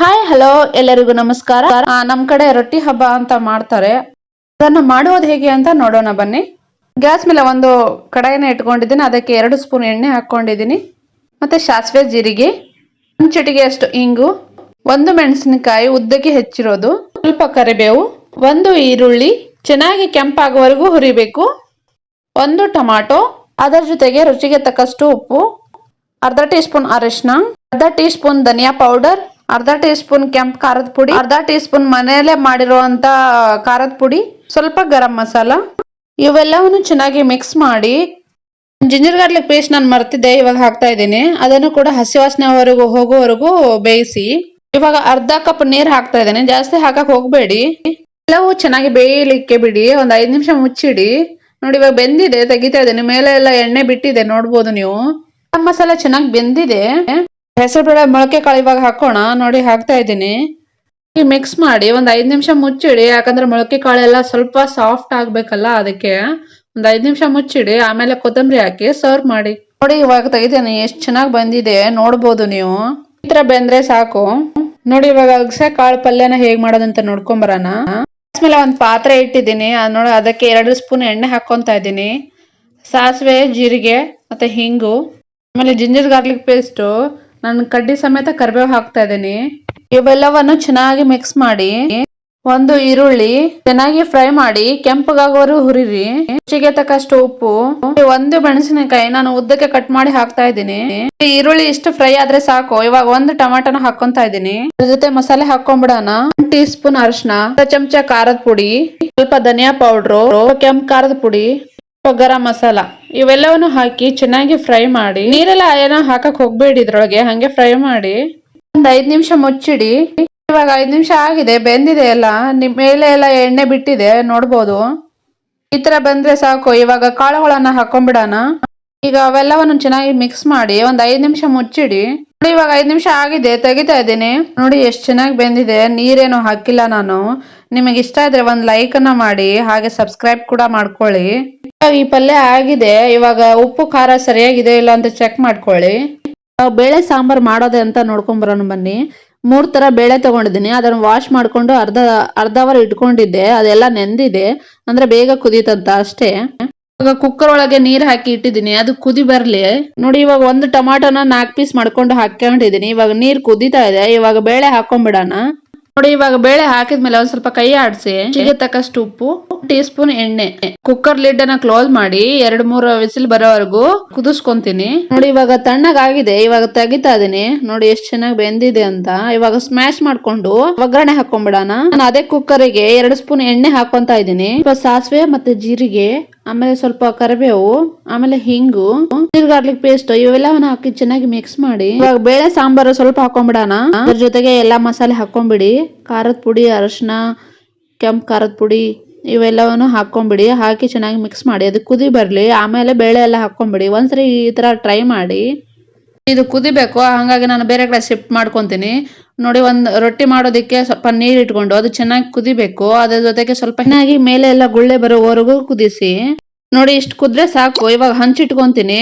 Hi hello ಎಲ್ಲರಿಗೂ ನಮಸ್ಕಾರ. ನಮ್ ಕಡೆ ರೊಟ್ಟಿ ಹಬ್ಬ ಅಂತ ಮಾಡ್ತಾರೆ. ಅದನ್ನ ಮಾಡುವುದು ಹೇಗೆ ಅಂತ ನೋಡೋಣ ಬನ್ನಿ. ಗ್ಯಾಸ್ ಮೇಲೆ ಒಂದು ಕಡಾಯಿನ ಇಟ್ಕೊಂಡಿದ್ದೀನಿ. ಅದಕ್ಕೆ ಎರಡು ಸ್ಪೂನ್ ಎಣ್ಣೆ ಹಾಕೊಂಡಿದ್ದೀನಿ ಮತ್ತೆ ಸಾಸಿವೆ, ಜೀರಿಗೆ ಒಂದು ಚಿಟಿಗೆ ಅಷ್ಟು ಇಂಗು, ಒಂದು ಮೆಣಸಿನಕಾಯಿ, ಉದ್ದಕ್ಕೆ ಹೆಚ್ಚಿರೋದು, ಸ್ವಲ್ಪ ಕರಿಬೇವು, ಒಂದು ಈರುಳ್ಳಿ, ಚೆನ್ನಾಗಿ ಕೆಂಪಾಗುವವರೆಗೂ ಹುರಿಬೇಕು, ಒಂದು ಟೊಮಾಟೊ, ಅದರ ಜೊತೆಗೆ ರುಚಿಗೆ ತಕ್ಕಷ್ಟು ಉಪ್ಪು, ಅರ್ಧ ಟೀ ಸ್ಪೂನ್ ಅರಿಶಿನ ಅರ್ಧ ಟೀ ಸ್ಪೂನ್ ಧನಿಯಾ ಪೌಡರ್ ಅರ್ಧ ಟೀ ಸ್ಪೂನ್ ಕೆಂಪ್ ಖಾರದ ಪುಡಿ, ಅರ್ಧ ಟೀ ಸ್ಪೂನ್ ಮನೆಯಲ್ಲೇ ಮಾಡಿರುವಂತ ಖಾರದ ಪುಡಿ, ಸ್ವಲ್ಪ ಗರಂ ಮಸಾಲ. ಇವೆಲ್ಲವನ್ನು ಚೆನ್ನಾಗಿ ಮಿಕ್ಸ್ ಮಾಡಿ ಜಿಂಜರ್ ಗಾರ್ಲಿಕ್ ಪೇಸ್ಟ್ ನಾನು ಮರ್ತಿದ್ದೆ, ಇವಾಗ ಹಾಕ್ತಾ ಇದ್ದೀನಿ. ಅದನ್ನು ಕೂಡ ಹಸಿ ವಾಸನೆವರೆಗೂ ಹೋಗುವವರೆಗೂ ಬೇಯಿಸಿ. ಇವಾಗ ಅರ್ಧ ಕಪ್ ನೀರ್ ಹಾಕ್ತಾ ಇದ್ದೇನೆ. ಜಾಸ್ತಿ ಹಾಕಕ್ ಹೋಗ್ಬೇಡಿ. ಎಲ್ಲವೂ ಚೆನ್ನಾಗಿ ಬೇಯಲಿಕ್ಕೆ ಬಿಡಿ. ಒಂದ್ ಐದು ನಿಮಿಷ ಮುಚ್ಚಿಡಿ. ನೋಡಿ, ಇವಾಗ ಬೆಂದಿದೆ, ತೆಗಿತಾ ಇದ್ದೇನೆ. ಮೇಲೆ ಎಲ್ಲ ಎಣ್ಣೆ ಬಿಟ್ಟಿದೆ, ನೋಡ್ಬೋದು ನೀವು. ಮಸಾಲ ಚೆನ್ನಾಗಿ ಬೆಂದಿದೆ. ಹೆಸರು ಬೇಳೆ ಮೊಳಕೆ ಕಾಳು ಇವಾಗ ಹಾಕೋಣ. ನೋಡಿ ಹಾಕ್ತಾ ಇದ್ದೀನಿ. ಮಿಕ್ಸ್ ಮಾಡಿ ಒಂದ್ ಐದ್ ನಿಮಿಷ ಮುಚ್ಚಿಡಿ. ಯಾಕಂದ್ರೆ ಮೊಳಕೆ ಕಾಳೆಲ್ಲ ಸ್ವಲ್ಪ ಸಾಫ್ಟ್ ಆಗ್ಬೇಕಲ್ಲ ಅದಕ್ಕೆ. ಒಂದ್ ಐದ್ ನಿಮಿಷ ಮುಚ್ಚಿಡಿ. ಆಮೇಲೆ ಕೊತ್ತಂಬರಿ ಹಾಕಿ ಸರ್ವ್ ಮಾಡಿ. ನೋಡಿ ಇವಾಗ ತೆಗಿತೀನಿ. ಎಷ್ಟ್ ಚೆನ್ನಾಗಿ ಬಂದಿದೆ. ನೋಡ್ಬೋದು ನೀವು. ಈ ತರ ಬೆಂದ್ರೆ ಸಾಕು. ನೋಡಿ ಇವಾಗ ಅಗಸೆ ಕಾಳು ಪಲ್ಯನ ಹೇಗ್ ಮಾಡೋದಂತ ನೋಡ್ಕೊಂಬರೋಣ. ಮೇಲೆ ಒಂದ್ ಪಾತ್ರೆ ಇಟ್ಟಿದ್ದೀನಿ. ನೋಡಿ ಅದಕ್ಕೆ ಎರಡು ಸ್ಪೂನ್ ಎಣ್ಣೆ ಹಾಕೊಂತ ಇದ್ದೀನಿ. ಸಾಸಿವೆ, ಜೀರಿಗೆ ಮತ್ತೆ ಹಿಂಗು. ಆಮೇಲೆ ಜಿಂಜರ್ ಗಾರ್ಲಿಕ್ ಪೇಸ್ಟ್. ನಾನು ಕಡ್ಡಿ ಸಮೇತ ಕರಿಬೇವು ಹಾಕ್ತಾ ಇದ್ದೀನಿ. ಇವೆಲ್ಲವನ್ನು ಚೆನ್ನಾಗಿ ಮಿಕ್ಸ್ ಮಾಡಿ, ಒಂದು ಈರುಳ್ಳಿ ಚೆನ್ನಾಗಿ ಫ್ರೈ ಮಾಡಿ ಕೆಂಪಗಾಗೋರು ಹುರಿರಿ. ರುಚಿಗೆ ತಕ್ಕಷ್ಟು ಉಪ್ಪು ಒಂದು ಮೆಣಸಿನಕಾಯಿ ನಾನು ಉದ್ದಕ್ಕೆ ಕಟ್ ಮಾಡಿ ಹಾಕ್ತಾ ಇದ್ದೀನಿ. ಈರುಳ್ಳಿ ಇಷ್ಟು ಫ್ರೈ ಆದ್ರೆ ಸಾಕು. ಇವಾಗ ಒಂದು ಟೊಮಾಟೊನ ಹಾಕೊಂತ ಇದ್ದೀನಿ. ಅದ್ರ ಜೊತೆ ಮಸಾಲೆ ಹಾಕೊಂಡ್ಬಿಡೋಣ ಒಂದ್ ಟೀ ಸ್ಪೂನ್ ಅರಿಶಿನ ಚಮಚ ಖಾರದ ಪುಡಿ, ಸ್ವಲ್ಪ ಧನಿಯಾ ಪೌಡ್ರು ಕೆಂಪ್ ಖಾರದ ಪುಡಿ ಗರಂ ಮಸಾಲ ಇವೆಲ್ಲವನ್ನು ಹಾಕಿ ಚೆನ್ನಾಗಿ ಫ್ರೈ ಮಾಡಿ ನೀರೆಲ್ಲ ಏನೋ ಹಾಕಕ್ ಹೋಗ್ಬೇಡಿ ಇದ್ರೊಳಗೆ, ಹಂಗೆ ಫ್ರೈ ಮಾಡಿ. ಒಂದ್ ಐದ್ ನಿಮಿಷ ಮುಚ್ಚಿಡಿ. ಇವಾಗ ಐದ್ ನಿಮಿಷ ಆಗಿದೆ, ಬೆಂದಿದೆ ಎಲ್ಲ. ನಿಮ್ ಮೇಲೆ ಎಲ್ಲ ಎಣ್ಣೆ ಬಿಟ್ಟಿದೆ, ನೋಡ್ಬೋದು. ಈ ತರ ಬಂದ್ರೆ ಸಾಕು. ಇವಾಗ ಕಾಳುಗಳನ್ನ ಹಾಕೊಂಡ್ಬಿಡೋಣ ಈಗ ಅವೆಲ್ಲವನ್ನು ಚೆನ್ನಾಗಿ ಮಿಕ್ಸ್ ಮಾಡಿ ಒಂದ್ ಐದ್ ನಿಮಿಷ ಮುಚ್ಚಿಡಿ. ನೋಡಿ, ಇವಾಗ ಐದ್ ನಿಮಿಷ ಆಗಿದೆ, ತೆಗಿತಾ ಇದ್ದೀನಿ. ನೋಡಿ, ಎಷ್ಟು ಚೆನ್ನಾಗಿ ಬೆಂದಿದೆ. ನೀರೇನು ಹಾಕಿಲ್ಲ ನಾನು. ನಿಮಗೆ ಇಷ್ಟ ಇದ್ರೆ ಒಂದ್ ಲೈಕ್ ಅನ್ನ ಮಾಡಿ, ಹಾಗೆ ಸಬ್ಸ್ಕ್ರೈಬ್ ಕೂಡ ಮಾಡ್ಕೊಳ್ಳಿ. ಈ ಪಲ್ಯ ಆಗಿದೆ. ಇವಾಗ ಉಪ್ಪು, ಖಾರ ಸರಿಯಾಗಿದೆ ಇಲ್ಲ ಅಂತ ಚೆಕ್ ಮಾಡ್ಕೊಳ್ಳಿ. ಬೇಳೆ, ಸಾಂಬಾರ್ ಮಾಡೋದೆ ಅಂತ ನೋಡ್ಕೊಂಡ್ ಬರೋಣ ಬನ್ನಿ. ಮೂರ್ ತರ ಬೇಳೆ ತಗೊಂಡಿದ್ದೀನಿ. ಅದನ್ನ ವಾಶ್ ಮಾಡ್ಕೊಂಡು ಅರ್ಧ ಅರ್ಧ ಅವರ್ ಇಟ್ಕೊಂಡಿದ್ದೆ. ಅದೆಲ್ಲ ನೆಂದಿದೆ. ಅಂದ್ರೆ ಬೇಗ ಕುದೀತಂತ ಅಷ್ಟೇ. ಇವಾಗ ಕುಕ್ಕರ್ ಒಳಗೆ ನೀರ್ ಹಾಕಿ ಇಟ್ಟಿದ್ದೀನಿ. ಅದು ಕುದಿ ಬರ್ಲಿ. ನೋಡಿ, ಇವಾಗ ಒಂದು ಟೊಮಾಟೊನ ನಾಲ್ಕು ಪೀಸ್ ಮಾಡ್ಕೊಂಡು ಹಾಕೊಂಡಿದ್ದೀನಿ ಇವಾಗ ನೀರ್ ಕುದೀತಾ ಇದೆ. ಇವಾಗ ಬೇಳೆ ಹಾಕೊಂಡ್ಬಿಡೋಣ. ನೋಡಿ, ಇವಾಗ ಬೇಳೆ ಹಾಕಿದ್ಮೇಲೆ ಒಂದ್ ಸ್ವಲ್ಪ ಕೈ ಆಡಿಸಿ. ತಕ್ಕಷ್ಟು ಉಪ್ಪು. ಟೀ ಸ್ಪೂನ್ ಎಣ್ಣೆ. ಕುಕ್ಕರ್ ಲಿಡ್ ಅನ್ನ ಕ್ಲೋಸ್ ಮಾಡಿ ಎರಡ್ ಮೂರು ವಿಸಿಲ್ ಬರೋವರೆಗೂ ಕುದಿಸ್ಕೊಂತೀನಿ. ನೋಡಿ, ಇವಾಗ ತಣ್ಣಗಾಗಿದೆ. ಇವಾಗ ತೆಗಿತಾ ಇದೀನಿ. ನೋಡಿ, ಎಷ್ಟ್ ಚೆನ್ನಾಗಿ ಬೆಂದಿದೆ ಅಂತ. ಇವಾಗ ಸ್ಮ್ಯಾಶ್ ಮಾಡ್ಕೊಂಡು ಒಗ್ಗರಣೆ ಹಾಕೊಂಡ್ಬಿಡೋಣ. ನಾನು ಅದೇ ಕುಕ್ಕರಿಗೆ ಎರಡು ಸ್ಪೂನ್ ಎಣ್ಣೆ ಹಾಕೊಂತ ಇದೀನಿ ಸ್ವಲ್ಪ ಸಾಸಿವೆ ಮತ್ತೆ ಜೀರಿಗೆ, ಆಮೇಲೆ ಸ್ವಲ್ಪ ಕರಿಬೇವು, ಆಮೇಲೆ ಹಿಂಗು ಗಾರ್ಲಿಕ್ ಪೇಸ್ಟ್ ಇವೆಲ್ಲವನ್ನ ಹಾಕಿ ಚೆನ್ನಾಗಿ ಮಿಕ್ಸ್ ಮಾಡಿ. ಇವಾಗ ಬೇಳೆ ಸಾಂಬಾರು ಸ್ವಲ್ಪ ಹಾಕೊಂಡ್ಬಿಡೋಣ. ಅದ್ರ ಜೊತೆಗೆ ಎಲ್ಲಾ ಮಸಾಲೆ ಹಾಕೊಂಡ್ಬಿಡಿ. ಖಾರದ ಪುಡಿ, ಅರಶಿನ, ಕೆಂಪ್ ಖಾರದ ಪುಡಿ ಇವೆಲ್ಲವನ್ನು ಹಾಕ್ಕೊಂಬಿಡಿ. ಹಾಕಿ ಚೆನ್ನಾಗಿ ಮಿಕ್ಸ್ ಮಾಡಿ. ಅದು ಕುದಿ ಬರಲಿ. ಆಮೇಲೆ ಬೇಳೆ ಎಲ್ಲ ಹಾಕ್ಕೊಂಬಿಡಿ. ಒಂದ್ಸರಿ ಈ ಥರ ಟ್ರೈ ಮಾಡಿ. ಇದು ಕುದಿಬೇಕು. ಹಾಗಾಗಿ ನಾನು ಬೇರೆ ಕಡೆ ಶಿಫ್ಟ್ ಮಾಡ್ಕೊತೀನಿ. ನೋಡಿ ಒಂದು ರೊಟ್ಟಿ ಮಾಡೋದಕ್ಕೆ ಸ್ವಲ್ಪ ನೀರು ಇಟ್ಕೊಂಡು ಅದು ಚೆನ್ನಾಗಿ ಕುದಿಬೇಕು. ಅದ್ರ ಜೊತೆಗೆ ಸ್ವಲ್ಪ ಚೆನ್ನಾಗಿ ಮೇಲೆ ಎಲ್ಲ ಗುಳ್ಳೆ ಬರೋವರೆಗೂ ಕುದಿಸಿ. ನೋಡಿ ಇಷ್ಟು ಕುದ್ರೆ ಸಾಕು. ಇವಾಗ ಹಂಚಿಟ್ಕೊತೀನಿ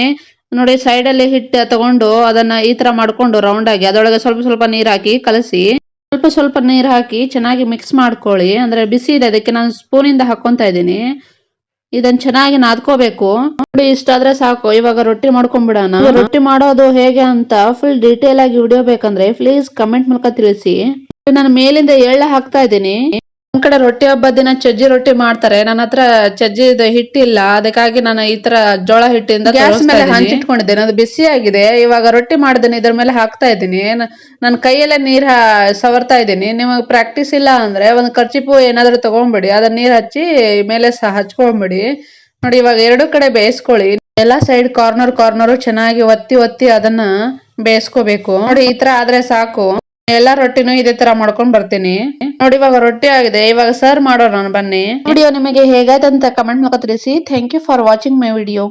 ನೋಡಿ ಸೈಡಲ್ಲಿ ಹಿಟ್ಟು ತಗೊಂಡು ಅದನ್ನ ಈ ತರ ಮಾಡ್ಕೊಂಡು ರೌಂಡ್ ಆಗಿ ಅದರೊಳಗೆ ಸ್ವಲ್ಪ ಸ್ವಲ್ಪ ನೀರು ಹಾಕಿ ಕಲಸಿ. ಸ್ವಲ್ಪ ಸ್ವಲ್ಪ ನೀರು ಹಾಕಿ ಚೆನ್ನಾಗಿ ಮಿಕ್ಸ್ ಮಾಡ್ಕೊಳ್ಳಿ. ಅಂದ್ರೆ ಬಿಸಿ ಇದೆ, ಅದಕ್ಕೆ ನಾನು ಸ್ಪೂನಿಂದ ಹಾಕೊಂತ ಇದ್ದೀನಿ. ಇದನ್ನ ಚೆನ್ನಾಗಿ ನಾದ್ಕೋಬೇಕು. ನೋಡಿ ಇಷ್ಟಾದ್ರೆ ಸಾಕು. ಇವಾಗ ರೊಟ್ಟಿ ಮಾಡ್ಕೊಂಡ್ಬಿಡೋಣ. ರೊಟ್ಟಿ ಮಾಡೋದು ಹೇಗೆ ಅಂತ ಫುಲ್ ಡೀಟೇಲ್ ಆಗಿ ವಿಡಿಯೋ ಬೇಕಂದ್ರೆ ಪ್ಲೀಸ್ ಕಮೆಂಟ್ ಮೂಲಕ ತಿಳಿಸಿ. ನಾನು ಮೇಲಿಂದ ಎಳ್ಳ ಹಾಕ್ತಾ ಇದ್ದೀನಿ. ಕಡೆ ರೊಟ್ಟಿ ಹಬ್ಬದ ದಿನ ಚಜ್ಜಿ ರೊಟ್ಟಿ ಮಾಡ್ತಾರೆ. ನನ್ನ ಹತ್ರ ಚಜ್ಜಿ ಹಿಟ್ಟಿಲ್ಲ. ಅದಕ್ಕಾಗಿ ನಾನು ಈ ತರ ಜೋಳ ಹಿಟ್ಟಿಂದ ಗ್ಯಾಸ್ ಮೇಲೆ ಹಂಚಿಟ್ಕೊಂಡಿದ್ದೇನೆ. ಅದು ಬಿಸಿ ಆಗಿದೆ. ಇವಾಗ ರೊಟ್ಟಿ ಮಾಡಿದ್ದೀನಿ ಇದ್ರ ಮೇಲೆ ಹಾಕ್ತಾ ಇದ್ದೀನಿ. ನನ್ನ ಕೈಯಲ್ಲೇ ನೀರ್ ಸವರ್ತಾ ಇದ್ದೀನಿ. ನಿಮಗೆ ಪ್ರಾಕ್ಟೀಸ್ ಇಲ್ಲ ಅಂದ್ರೆ ಒಂದು ಕರ್ಚಿಪು ಏನಾದ್ರೂ ತಗೊಂಡ್ಬಿಡಿ ಅದನ್ನ ನೀರ್ ಹಚ್ಚಿ ಮೇಲೆ ಸಹ ಹಚ್ಕೊಂಡ್ಬಿಡಿ ನೋಡಿ ಇವಾಗ ಎರಡು ಕಡೆ ಬೇಯಿಸ್ಕೊಳ್ಳಿ. ಎಲ್ಲಾ ಸೈಡ್ ಕಾರ್ನರ್ ಕಾರ್ನರ್ ಚೆನ್ನಾಗಿ ಒತ್ತಿ ಒತ್ತಿ ಅದನ್ನ ಬೇಯಿಸ್ಕೋಬೇಕು. ನೋಡಿ ಈ ತರ ಆದ್ರೆ ಸಾಕು. ಎಲ್ಲಾ ರೊಟ್ಟಿನು ಇದೇ ತರ ಮಾಡ್ಕೊಂಡ್ ಬರ್ತೀನಿ. ನೋಡಿ ಇವಾಗ ರೊಟ್ಟಿ ಆಗಿದೆ. ಇವಾಗ ಸರ್ವ್ ಮಾಡೋಣ, ಬನ್ನಿ. ವಿಡಿಯೋ ನಿಮಗೆ ಹೇಗಾಯ್ತಂತ ಕಮೆಂಟ್ ಮೂಲಕ ತಿಳಿಸಿ. Thank you for watching my video